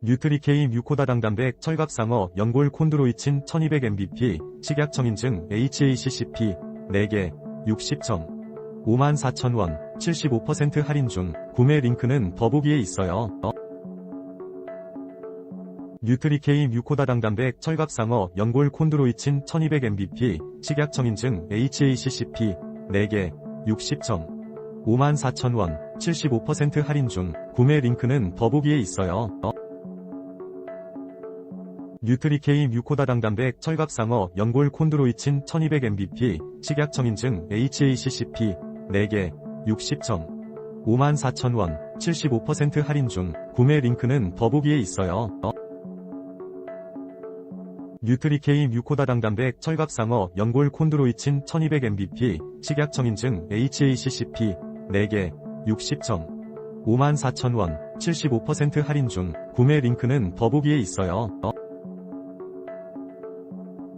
뉴트리케이 뮤코다당 단백 철갑상어 연골 콘드로이친 1200mBp 식약청인증 HACCP 4개 60정 54,000원 75% 할인 중 구매 링크는 더보기에 있어요. 어? 뉴트리케이 뮤코다당 단백 철갑상어 연골 콘드로이친 1200mBP 식약청인증 HACCP 4개 60정 54,000원 75% 할인 중 구매 링크는 더보기에 있어요. 어? 뉴트리케이 뮤코다당 단백 철갑상어 연골 콘드로이친 1200mBP 식약청인증 HACCP 4개 60정 54,000원 75% 할인 중 구매 링크는 더보기에 있어요. 어? 뉴트리케이 뮤코다당 단백 철갑상어 연골 콘드로이친 1200mBP 식약청인증 HACCP 4개 60정 54,000원 75% 할인 중 구매 링크는 더보기에 있어요. 어?